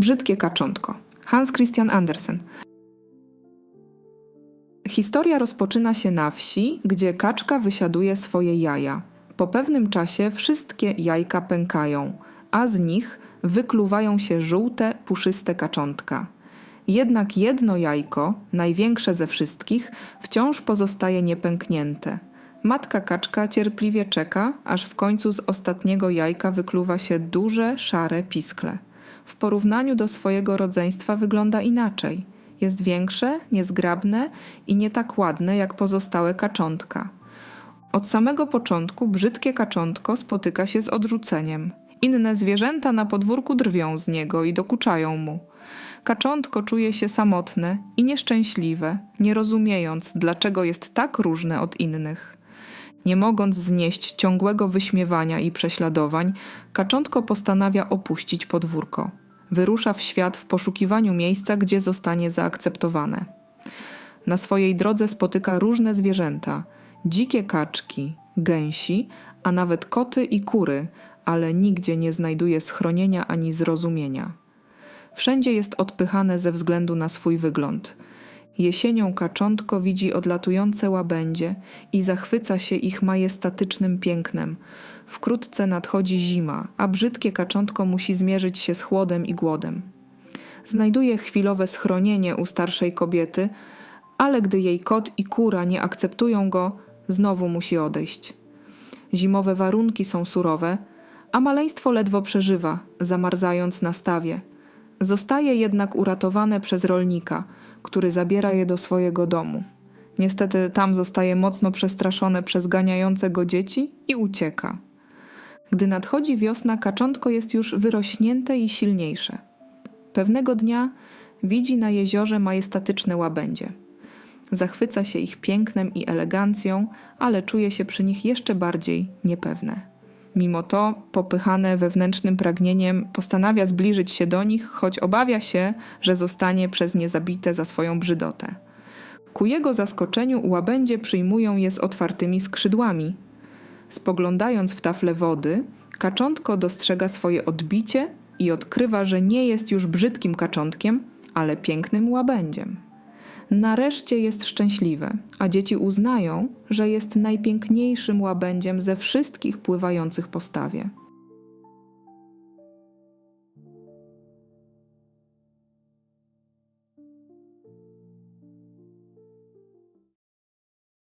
Brzydkie kaczątko. Hans Christian Andersen. Historia rozpoczyna się na wsi, gdzie kaczka wysiaduje swoje jaja. Po pewnym czasie wszystkie jajka pękają, a z nich wykluwają się żółte, puszyste kaczątka. Jednak jedno jajko, największe ze wszystkich, wciąż pozostaje niepęknięte. Matka kaczka cierpliwie czeka, aż w końcu z ostatniego jajka wykluwa się duże, szare piskle. W porównaniu do swojego rodzeństwa wygląda inaczej. Jest większe, niezgrabne i nie tak ładne jak pozostałe kaczątka. Od samego początku brzydkie kaczątko spotyka się z odrzuceniem. Inne zwierzęta na podwórku drwią z niego i dokuczają mu. Kaczątko czuje się samotne i nieszczęśliwe, nie rozumiejąc, dlaczego jest tak różne od innych. Nie mogąc znieść ciągłego wyśmiewania i prześladowań, kaczątko postanawia opuścić podwórko. Wyrusza w świat w poszukiwaniu miejsca, gdzie zostanie zaakceptowane. Na swojej drodze spotyka różne zwierzęta: dzikie kaczki, gęsi, a nawet koty i kury, ale nigdzie nie znajduje schronienia ani zrozumienia. Wszędzie jest odpychane ze względu na swój wygląd. Jesienią kaczątko widzi odlatujące łabędzie i zachwyca się ich majestatycznym pięknem. Wkrótce nadchodzi zima, a brzydkie kaczątko musi zmierzyć się z chłodem i głodem. Znajduje chwilowe schronienie u starszej kobiety, ale gdy jej kot i kura nie akceptują go, znowu musi odejść. Zimowe warunki są surowe, a maleństwo ledwo przeżywa, zamarzając na stawie. Zostaje jednak uratowane przez rolnika, który zabiera je do swojego domu. Niestety tam zostaje mocno przestraszone przez ganiające go dzieci i ucieka. Gdy nadchodzi wiosna, kaczątko jest już wyrośnięte i silniejsze. Pewnego dnia widzi na jeziorze majestatyczne łabędzie. Zachwyca się ich pięknem i elegancją, ale czuje się przy nich jeszcze bardziej niepewne. Mimo to, popychane wewnętrznym pragnieniem, postanawia zbliżyć się do nich, choć obawia się, że zostanie przez nie zabite za swoją brzydotę. Ku jego zaskoczeniu łabędzie przyjmują je z otwartymi skrzydłami. Spoglądając w tafle wody, kaczątko dostrzega swoje odbicie i odkrywa, że nie jest już brzydkim kaczątkiem, ale pięknym łabędziem. Nareszcie jest szczęśliwe, a dzieci uznają, że jest najpiękniejszym łabędziem ze wszystkich pływających po stawie.